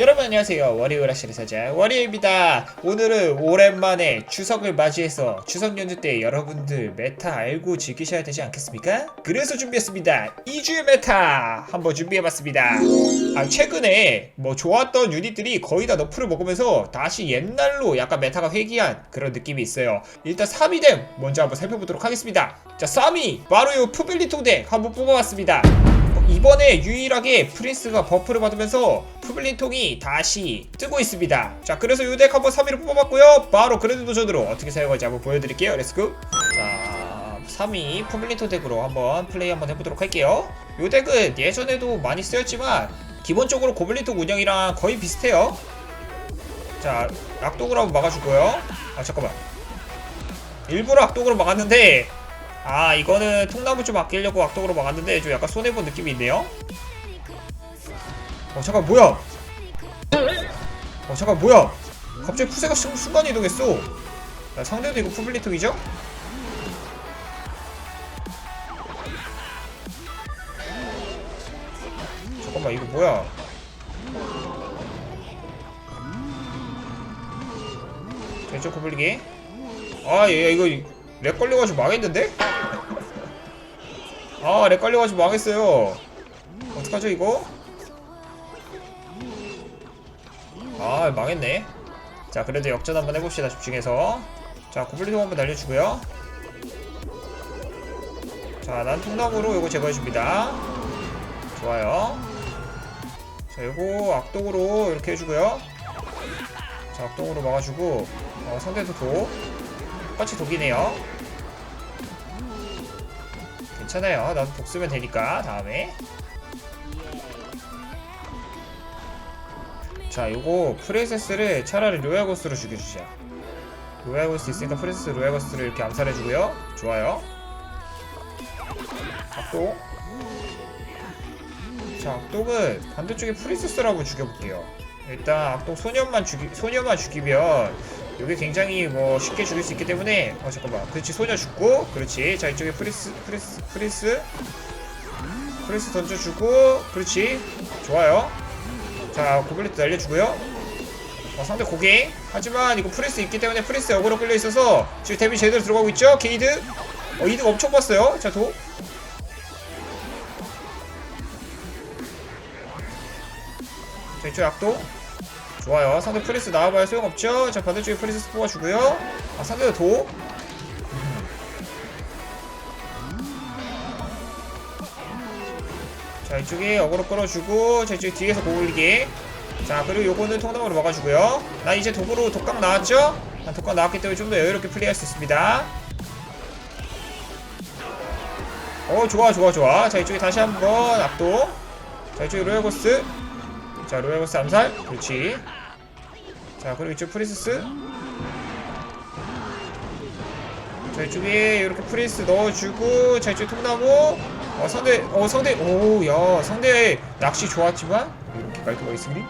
여러분 안녕하세요. 월요일하시는 사자 월요일입니다. 오늘은 오랜만에 추석을 맞이해서 추석 연휴 때 여러분들 메타 알고 즐기셔야 되지 않겠습니까? 그래서 준비했습니다. 2주의 메타 한번 준비해봤습니다. 아 최근에 뭐 좋았던 유닛들이 거의 다 너프를 먹으면서 다시 옛날로 약간 메타가 회귀한 그런 느낌이 있어요. 일단 3위댐 먼저 한번 살펴보도록 하겠습니다. 자 3위 바로 요 푸빌리통 덱 한번 뽑아봤습니다 이번에 유일하게 프린스가 버프를 받으면서 푸블린통이 다시 뜨고 있습니다. 자, 그래서 이덱 한번 3위로 뽑아봤고요. 바로 그랜드 도전으로 어떻게 사용할지 한번 보여드릴게요. 렛츠고! 자, 3위 푸블린통 덱으로 한번 플레이 한번 해보도록 할게요. 이 덱은 예전에도 많이 쓰였지만 기본적으로 고블린통 운영이랑 거의 비슷해요. 자, 악독으로 한번 막아주고요. 아, 잠깐만. 일부러 악독으로 막았는데 아 이거는 통나무 좀 아끼려고 악독으로 막았는데 좀 약간 손해본 느낌이 있네요. 어 잠깐 뭐야? 어 잠깐 뭐야? 갑자기 푸세가 순, 순간 이동했어. 야, 상대도 이거 푸블리통이죠? 잠깐만 이거 뭐야? 왼쪽 구불리기 아 얘 이거 렉 걸려가지고 망했는데? 아, 렉 걸려가지고 망했어요. 어떡하죠, 이거? 아, 망했네. 자, 그래도 역전 한번 해봅시다, 집중해서. 자, 구블리통 한번 날려주고요. 자, 난 통나무로 이거 제거해줍니다. 좋아요. 자, 이거 악독으로 이렇게 해주고요. 자, 악독으로 막아주고, 어, 상대도 독. 똑같이 독이네요. 괜찮아요. 나도 독 쓰면 되니까 다음에. 자, 요거 프레세스를 차라리 로얄고스로 죽여주자. 로얄고스 있으니까 프레세스 로얄고스를 이렇게 암살해주고요. 좋아요. 악독. 자, 악독은 반대쪽에 프리세스라고 죽여볼게요. 일단 악독 소년만 죽이 소년만 죽이면 이게 굉장히 뭐 쉽게 죽일 수 있기 때문에 어 잠깐만. 그렇지 소녀 죽고 그렇지. 자 이쪽에 프리스 프리스 프리스. 프리스 던져주고 그렇지. 좋아요. 자 고블릿도 날려주고요. 어, 상대 고갱. 하지만 이거 프리스 있기 때문에 프리스 역으로 끌려 있어서 지금 데뷔 제대로 들어가고 있죠? 게이드? 어 이득 엄청 봤어요. 자도. 자 이쪽 약도 좋아요. 상대 프리스 나와봐야 소용없죠? 자, 반대쪽에 프리스 뽑아주고요. 아, 상대도 도. 자, 이쪽에 어그로 끌어주고, 자, 이쪽에 뒤에서 고글리기. 자, 그리고 요거는 통닭으로 막아주고요. 나 이제 독으로 독각 나왔죠? 난 독각 나왔기 때문에 좀 더 여유롭게 플레이할 수 있습니다. 어, 좋아, 좋아, 좋아. 자, 이쪽에 다시 한번 압도. 자, 이쪽에 로얄고스. 자 로얄고스 암살. 그렇지. 자 그리고 이쪽 프리스스. 자 이쪽에 이렇게 프리스 넣어주고 자 이쪽 통나무 어 상대 어 상대 오야 상대 낚시 좋았지만 이렇게 깔끔하게 승리.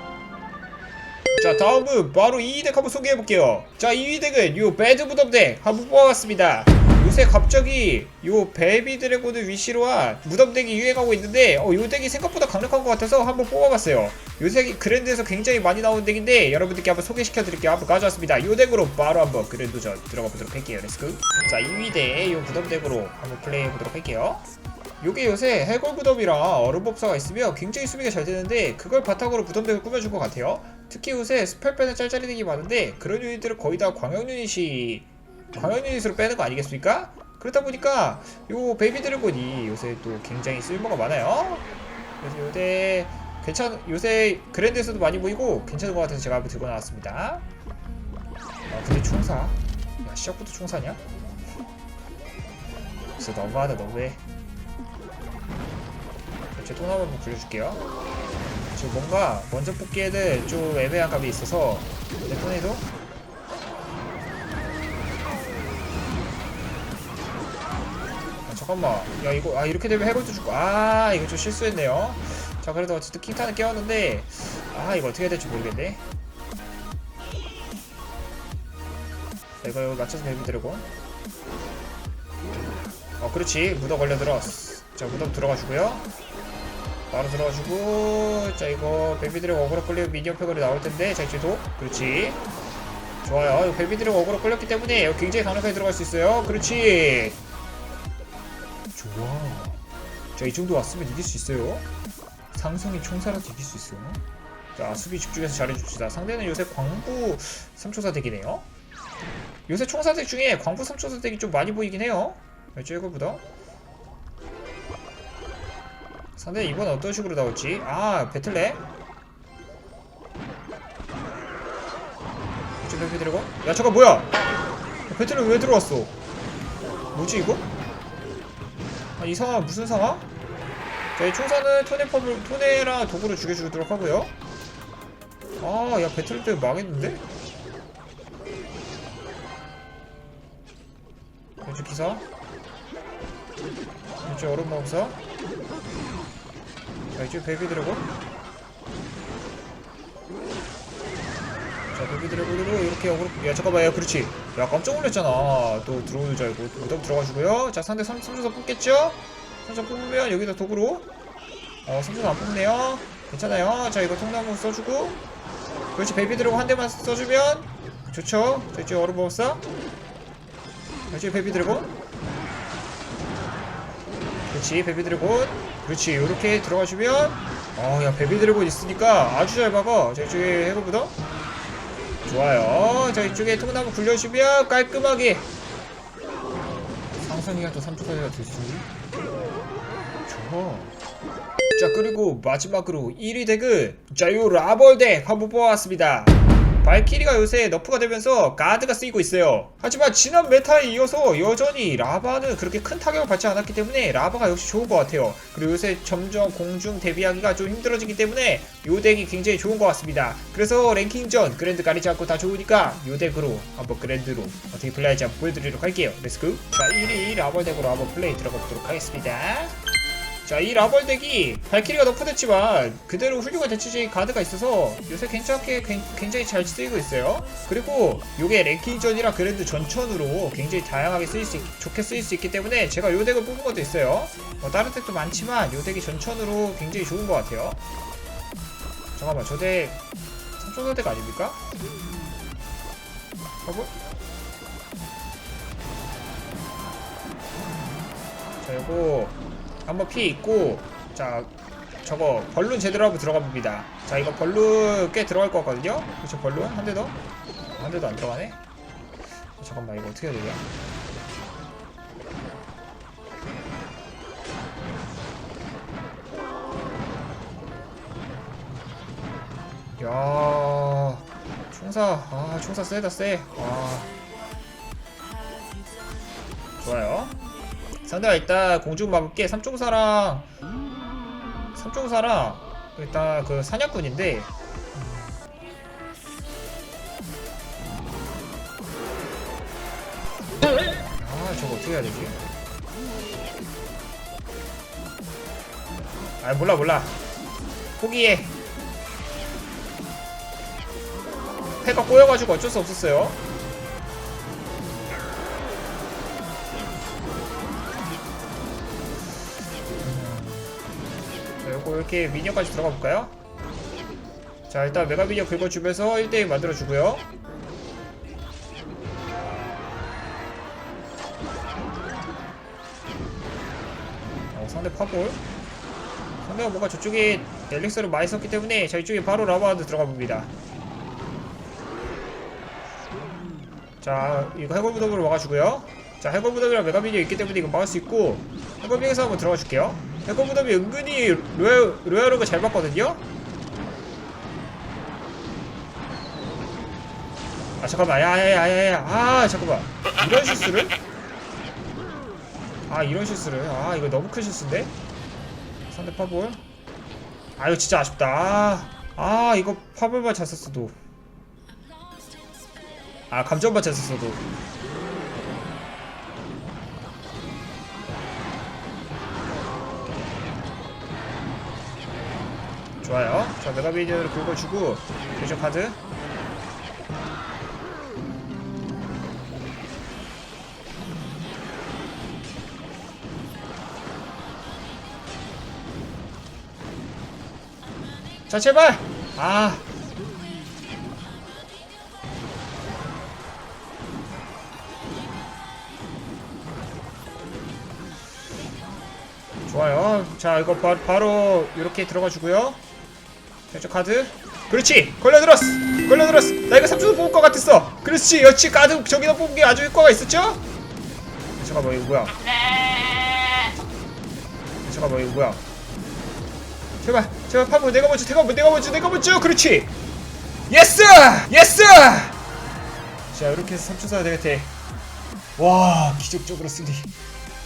자 다음은 바로 2덱 한번 소개해볼게요. 자 2덱은 요 배드 무덤덱 한번 뽑아봤습니다 요새 갑자기 요 베비 드래곤을 위시로 한 무덤 덱이 유행하고 있는데 어, 요 덱이 생각보다 강력한 것 같아서 한번 뽑아봤어요. 요새 그랜드에서 굉장히 많이 나오는 덱인데 여러분들께 한번 소개시켜드릴게요. 한번 가져왔습니다. 요 덱으로 바로 한번 그랜드 전 들어가 보도록 할게요. 렛츠고 자 2위 덱요 무덤 덱으로 한번 플레이해보도록 할게요. 요게 요새 해골 무덤이랑 얼음 법사가 있으면 굉장히 수비가 잘 되는데 그걸 바탕으로 무덤 덱을 꾸며준 것 같아요. 특히 요새 스펠 빼는 짤짤이 덱이 많은데 그런 유닛들은 거의 다 광역 유닛이 광역 유닛으로 빼는 거 아니겠습니까? 그렇다 보니까 요 베이비 드래곤이 요새 또 굉장히 쓸모가 많아요. 그래서 요새 괜찮 요새 그랜드에서도 많이 보이고 괜찮은 것 같아서 제가 한번 들고 나왔습니다. 아 근데 충사? 야 시작부터 충사냐? 진짜 너무하다 너무해. 제 통합 한번 굴려줄게요. 지금 뭔가 먼저 뽑기에는 좀 애매한 감이 있어서 내 폰에도 잠깐만. 야 이거 아 이렇게 되면 해골도 죽고 아 이거 좀 실수했네요. 자 그래도 어쨌든 킹탄은 깨웠는데 아 이거 어떻게 해야 될지 모르겠네. 자 이거 여기 맞춰서 베비 드래곤 어 그렇지. 무덤 걸려 들어 자 무덤 들어가주고요. 바로 들어가주고 자 이거 벨비드랙 어그로 끌리고 미니언 팩으로 나올 텐데 자 이제 도 그렇지. 좋아요. 이거 벨비드랙 어그로 끌렸기 때문에 굉장히 강력하게 들어갈 수 있어요. 그렇지 좋아. 자이 정도 왔으면 이길 수 있어요. 상성이 총사라도 이길 수 있어 자 수비 집중해서 잘해줍시다. 상대는 요새 광부 3초사 덱이네요. 요새 총사 덱 중에 광부 3초사 덱이 좀 많이 보이긴 해요. 자 이거보다. 상대 이번 어떤 식으로 나올지. 아 배틀넷 이쪽 배틀 드래곤 야 잠깐 뭐야? 배틀넷 왜 들어왔어? 뭐지 이거 아, 이 상황 무슨 상황? 자이 총사는 토네 팝을 토네랑 도구를 죽여주도록 하고요. 아 야 배틀넷 때문에 망했는데? 왼쪽 기사. 왼쪽 얼음 마법사. 자 이쪽 베이비 드래곤 자 베이비 드래곤으로 이렇게 어그로 야 잠깐만 야 그렇지. 야 깜짝 놀랐잖아. 또 들어오는 줄 알고 무덤 들어가주고요. 자 상대 3, 3조사 뽑겠죠? 3조 뽑으면 여기다 도구로. 어 3조사 안 뽑네요. 괜찮아요. 자 이거 통나무 써주고. 그렇지 베이비 드래곤 한 대만 써주면 좋죠? 자 이쪽 얼음 먹었어? 자 이쪽 베이비 드래곤 그렇지 베비 드래곤 그렇지 요렇게 들어가시면. 어 야 베비 드래곤 있으니까 아주 잘 막아. 자 이쪽에 해고부터 좋아요. 자 이쪽에 통나무 굴려주면 깔끔하게. 상상이가 또 3초까지가 될 수 좋아. 자 그리고 마지막으로 1위 덱은 자요 라벌 덱 한번 뽑아왔습니다 발키리가 요새 너프가 되면서 가드가 쓰이고 있어요. 하지만 지난 메타에 이어서 여전히 라바는 그렇게 큰 타격을 받지 않았기 때문에 라바가 역시 좋은 것 같아요. 그리고 요새 점점 공중 대비하기가 좀 힘들어지기 때문에 요 덱이 굉장히 좋은 것 같습니다. 그래서 랭킹전 그랜드 가리지 않고 다 좋으니까 요 덱으로 한번 그랜드로 어떻게 플레이할지 한번 보여드리도록 할게요. 렛츠고! 자 1위 라벌 덱으로 한번 플레이 들어가 보도록 하겠습니다. 자, 이 라벌 덱이 발키리가 너프됐지만 그대로 훌륭한 대체적인 가드가 있어서 요새 괜찮게 굉- 굉장히 잘 쓰이고 있어요. 그리고 요게 랭킹전이랑 그랜드 전천으로 굉장히 다양하게 쓰일 수 있, 좋게 쓰일 수 있기 때문에 제가 요 덱을 뽑은 것도 있어요. 뭐 다른 덱도 많지만 요 덱이 전천으로 굉장히 좋은 것 같아요. 잠깐만, 저덱 삼촌 덱 아닙니까? 가볼? 자, 요거 한번 피 있고 자 저거 벌룬 제대로 한번 들어가 봅니다. 자 이거 벌룬 꽤 들어갈 것 같거든요? 그쵸 벌룬? 한 대 더? 한 대도 안 들어가네? 잠깐만 이거 어떻게 해야 되냐? 야 총사 아 총사 세다 세 아. 좋아요 상대가 일단 공중마법계 삼총사랑 삼총사랑 일단 그 사냥꾼인데. 아 저거 어떻게 해야 되지? 아 몰라 몰라. 포기해. 패가 꼬여가지고 어쩔 수 없었어요 이렇게 미니언까지 들어가 볼까요? 자, 일단 메가 미니언 긁어주면서 1대1 만들어주고요. 어, 상대 파볼. 상대가 뭔가 저쪽에 엘릭서를 많이 썼기 때문에 자, 이쪽에 바로 라바드 들어가 봅니다. 자, 이거 해골 무덤으로 막아주고요. 자, 해골 무덤이랑 메가 미니언 있기 때문에 이거 막을 수 있고 해골 빙에서 한번 들어가 줄게요. 해골무덤이 은근히 로얄, 로얄로가 잘 봤거든요? 아 잠깐만. 야야야야야. 아 잠깐만. 이런 실수를? 아 이런 실수를. 아 이거 너무 큰 실수인데? 상대 파볼? 아 이거 진짜 아쉽다. 아, 아 이거 파볼만 잘 썼어도. 아 감정만 잘 썼어도 자, 메가비디언으로 긁어주고, 대전 카드. 자 제발! 아. 좋아요. 자 이거 바, 바로 이렇게 들어가 주고요 대저 카드. 그렇지. 걸려들었어. 걸려들었어. 나 이거 3초도 뽑을 것 같았어. 그렇지. 여치 카드 저기다 뽑은 게 아주 효과가 있었죠? 잠깐만 이거 뭐야? 잠깐만 이거 뭐야? 제발 제발 파부 내가 먼저 내가 먼저 내가 먼저 내가 먼저. 그렇지. 예스! 예스! 자 이렇게 해서 3초 써야 되겠대. 와 기적적으로 이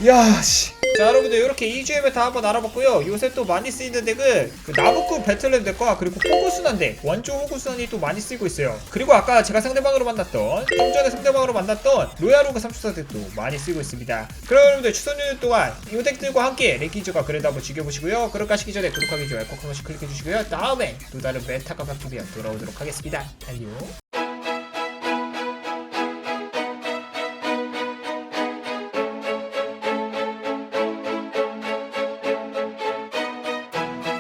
야 씨. 자 여러분들 이렇게 2주의 메타 한번 알아봤고요. 요새 또 많이 쓰이는 덱은 그 나무꾼 배틀램 덱과 그리고 호구순환 덱 원조 호구순환이 또 많이 쓰이고 있어요. 그리고 아까 제가 상대방으로 만났던 좀 전에 상대방으로 만났던 로얄호그 3초사 덱도 많이 쓰이고 있습니다. 그럼 여러분들 추석 연휴 동안 이 덱들과 함께 랭키즈가 그래도 한번 즐겨보시고요. 그렇게 하시기 전에 구독하기 좋아요 꼭 한 번씩 클릭해주시고요. 다음에 또 다른 메타가 바뀌면 돌아오도록 하겠습니다. 안녕